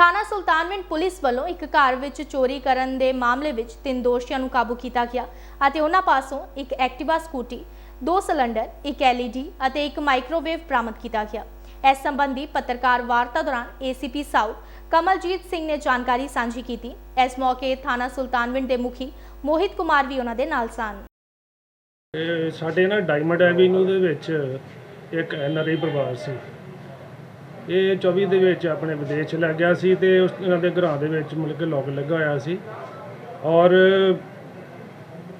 ਥਾਣਾ ਸੁਲਤਾਨਵਿੰਡ ਪੁਲਿਸ ਵੱਲੋਂ ਇੱਕ ਘਰ ਵਿੱਚ ਚੋਰੀ ਕਰਨ ਦੇ ਮਾਮਲੇ ਵਿੱਚ ਤਿੰਨ ਦੋਸ਼ੀਆਂ ਨੂੰ ਕਾਬੂ ਕੀਤਾ ਗਿਆ ਅਤੇ ਉਹਨਾਂ ਪਾਸੋਂ ਇੱਕ ਐਕਟਿਵਾ ਸਕੂਟੀ, ਦੋ ਸਿਲੰਡਰ, ਇੱਕ LED ਅਤੇ ਇੱਕ ਮਾਈਕ੍ਰੋਵੇਵ ਬਰਾਮਦ ਕੀਤਾ ਗਿਆ। ਇਸ ਸੰਬੰਧੀ ਪੱਤਰਕਾਰ ਵਾਰਤਾ ਦੌਰਾਨ ACP ਸਾਊਥ ਕਮਲਜੀਤ ਸਿੰਘ ਨੇ ਜਾਣਕਾਰੀ ਸਾਂਝੀ ਕੀਤੀ। ਇਸ ਮੌਕੇ ਥਾਣਾ ਸੁਲਤਾਨਵਿੰਡ ਦੇ ਮੁਖੀ ਮੋਹਿਤ ਕੁਮਾਰ ਵੀ ਉਹਨਾਂ ਦੇ ਨਾਲ ਸਨ। ਇਹ ਸਾਡੇ ਨਾ ਡਾਇਮੰਡ ਐਵੀਨਿਊ ਦੇ ਵਿੱਚ ਇੱਕ ਐਨਆਰਆਈ ਪਰਿਵਾਰ ਸੀ। ਇਹ 24 ਦੇ ਵਿੱਚ ਆਪਣੇ ਵਿਦੇਸ਼ ਲੱਗ ਗਿਆ ਸੀ ਤੇ ਉਸ ਇਹਨਾਂ ਦੇ ਘਰਾਂ ਦੇ ਵਿੱਚ ਮਿਲ ਕੇ ਲੋਕ ਲੱਗਾ ਹੋਇਆ ਸੀ। ਔਰ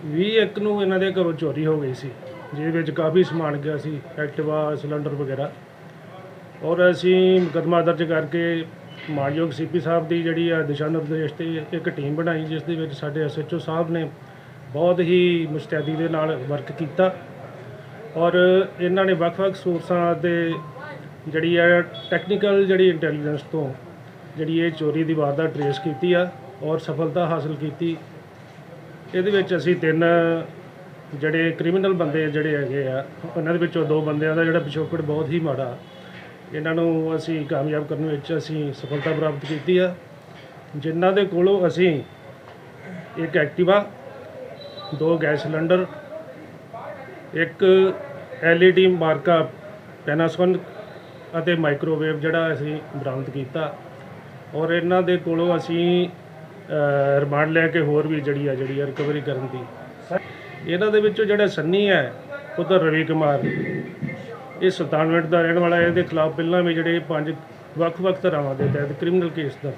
20 ਇੱਕ ਨੂੰ ਇਹਨਾਂ ਦੇ ਘਰੋਂ ਚੋਰੀ ਹੋ ਗਈ ਸੀ, ਜਿਹਦੇ ਵਿੱਚ ਕਾਫੀ ਸਮਾਨ ਗਿਆ ਸੀ, ਐਕਟਿਵਾ, ਸਿਲੰਡਰ ਵਗੈਰਾ। ਔਰ ਅਸੀਂ ਮੁਕੱਦਮਾ ਦਰਜ ਕਰਕੇ ਮਾਨਯੋਗ ਸੀਪੀ ਸਾਹਿਬ ਦੀ ਜਿਹੜੀ ਆ ਦਿਸ਼ਾ ਨਿਰਦੇਸ਼ ਤੇ ਇੱਕ ਟੀਮ ਬਣਾਈ, ਜਿਸ ਦੇ ਵਿੱਚ ਸਾਡੇ ਐਸਐਚਓ ਸਾਹਿਬ ਨੇ ਬਹੁਤ ਹੀ ਮੁਸਤੈਦੀ ਦੇ ਨਾਲ ਵਰਕ ਕੀਤਾ। ਔਰ ਇਹਨਾਂ ਨੇ ਵੱਖ-ਵੱਖ ਸੋਰਸਾਂ ਦੇ ਜਿਹੜੀ ਹੈ ਟੈਕਨੀਕਲ ਜਿਹੜੀ ਇੰਟੈਲੀਜੈਂਸ ਤੋਂ ਜਿਹੜੀ ਇਹ ਚੋਰੀ ਦੀ ਵਾਰਦਾਤ ਟਰੇਸ ਕੀਤੀ ਆ ਔਰ ਸਫਲਤਾ ਹਾਸਲ ਕੀਤੀ। ਇਹਦੇ ਵਿੱਚ ਅਸੀਂ ਤਿੰਨ ਜਿਹੜੇ ਕ੍ਰਿਮੀਨਲ ਬੰਦੇ ਜਿਹੜੇ ਹੈਗੇ ਆ ਉਹਨਾਂ ਦੇ ਵਿੱਚੋਂ ਦੋ ਬੰਦਿਆਂ ਦਾ ਜਿਹੜਾ ਪਿਛੋਕੜ ਬਹੁਤ ਹੀ ਮਾੜਾ। ਇਹਨਾਂ ਨੂੰ ਅਸੀਂ ਕਾਮਯਾਬ ਕਰਨ ਵਿੱਚ ਅਸੀਂ ਸਫਲਤਾ ਪ੍ਰਾਪਤ ਕੀਤੀ ਆ। ਜਿਨ੍ਹਾਂ ਦੇ ਕੋਲੋਂ ਅਸੀਂ ਇੱਕ ਐਕਟਿਵਾ, ਦੋ ਗੈਸ ਸਿਲੰਡਰ, ਇੱਕ LED ਮਾਰਕਾ ਪੈਨਾਸੋਨਿਕ ਅਤੇ ਮਾਈਕ੍ਰੋਵੇਵ ਜਿਹੜਾ ਅਸੀਂ ਬਰਾਮਦ ਕੀਤਾ। ਔਰ ਇਹਨਾਂ ਦੇ ਕੋਲੋਂ ਅਸੀਂ ਰਿਮਾਂਡ ਲੈ ਕੇ ਹੋਰ ਵੀ ਜਿਹੜੀ ਆ ਜਿਹੜੀ ਆ ਰਿਕਵਰੀ ਕਰਨ ਦੀ। ਇਹਨਾਂ ਦੇ ਵਿੱਚੋਂ ਜਿਹੜਾ ਸੰਨੀ ਹੈ, ਪੁੱਤਰ ਰਵੀ ਕੁਮਾਰ, ਇਹ ਸੁਲਤਾਨਵਿੰਡ ਦਾ ਰਹਿਣ ਵਾਲਾ ਹੈ ਇਹਦੇ ਖਿਲਾਫ ਪਹਿਲਾਂ ਵੀ ਜਿਹੜੇ ਪੰਜ ਵੱਖ-ਵੱਖ ਧਾਰਾਵਾਂ ਦੇ ਤਹਿਤ ਕ੍ਰਿਮੀਨਲ ਕੇਸ ਦਰਜ